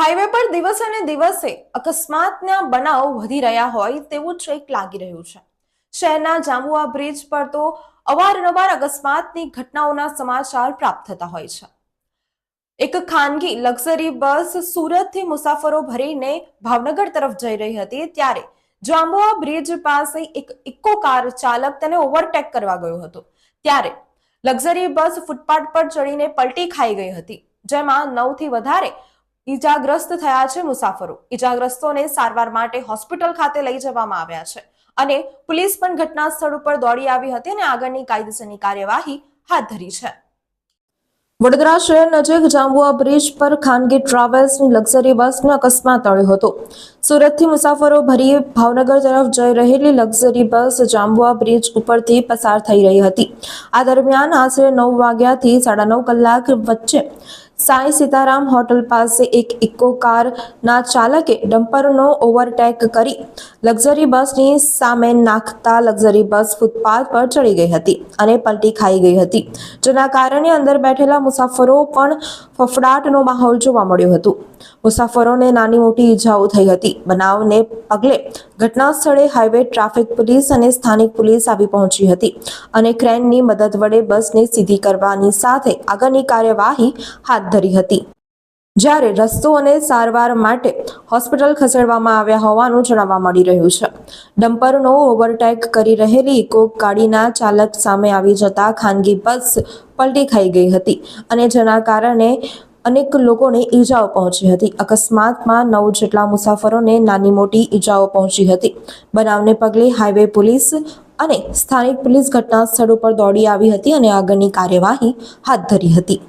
Highway પર દિવસ અને દિવસે અકસ્માતના બનાવ વધી રહ્યા હોય તેવું જ એક લાગી રહ્યું છે. શહેરના જાંબુઆ બ્રિજ પર તો અવારનવાર અકસ્માતની ઘટનાઓના સમાચાર પ્રાપ્ત થતા હોય છે. એક ખાનગી લક્ઝરી બસ સુરતથી મુસાફરો ભરીને ભાવનગર તરફ જઈ રહી હતી ત્યારે જાંબુઆ બ્રિજ પાસે એક ઇકો કાર ચાલક તેને ઓવરટેક કરવા ગયો હતો. ત્યારે લક્ઝરી બસ ફૂટપાથ પર ચડીને પલટી ખાઈ ગઈ હતી, જેમાં નવથી વધારે ઈજાગ્રસ્ત થયા છે મુસાફરો. ઈજાગ્રસ્તોને સારવાર માટે હોસ્પિટલ ખાતે લઈ જવામાં આવ્યા છે અને પોલીસ પણ ઘટના સ્થળ ઉપર દોડી આવી હતી અને આગળની કાયદેસરની કાર્યવાહી હાથ ધરી છે. વડોદરા શહેર નજીક જાંબુઆ બ્રિજ પર ખાનગી ટ્રાવેલ્સની લક્ઝરી બસનો અકસ્માત ટળ્યો હતો. સુરતથી મુસાફરો ભરી ભાવનગર તરફ જઈ રહેલી લક્ઝરી બસ જાંબુઆ બ્રિજ ઉપરથી પસાર થઈ રહી હતી. આ દરમિયાન આશરે નવ વાગ્યાથી સાડા નવ કલાક વચ્ચે સાંઈ સીતારામ હોટલ પાસે એક ઇકો કારના ચાલકે ડમ્પરનો ઓવરટેક કરી લક્ઝરી બસની સામે નાખતા લક્ઝરી બસ ફૂટપાથ પર ચડી ગઈ હતી અને પલટી ખાઈ ગઈ હતી. જેના કારણે અંદર બેઠેલા મુસાફરો પણ ફફડાટનો માહોલ જોવા મળ્યો હતો. મુસાફરોને નાની મોટી ઈજાઓ થઈ હતી. બનાવને પગલે ઘટના સ્થળે હાઈવે ટ્રાફિક પોલીસ અને સ્થાનિક પોલીસ આવી પહોંચી હતી અને ક્રેનની મદદ વડે બસને સીધી કરવાની સાથે આગળની કાર્યવાહી હાથ ધરી હતી. જ્યારે રસ્તો અને સારવાર માટે હોસ્પિટલ ખસેડવામાં આવ્યા હોવાનું જાણવા મળી રહ્યું છે. ડમ્પરનો ઓવરટેક કરી રહેલી ઇકો ગાડીના ચાલક સામે આવી જતા ખાનગી બસ પલટી ખાઈ ગઈ હતી અને જેના કારણે અનેક લોકોને ઈજાઓ પહોંચી હતી. અકસ્માતમાં નવ જેટલા મુસાફરોને નાની મોટી ઈજાઓ પહોંચી હતી. બનાવને પગલે હાઈવે પોલીસ અને સ્થાનિક પોલીસ ઘટના સ્થળ ઉપર દોડી આવી હતી અને આગળની કાર્યવાહી હાથ ધરી હતી.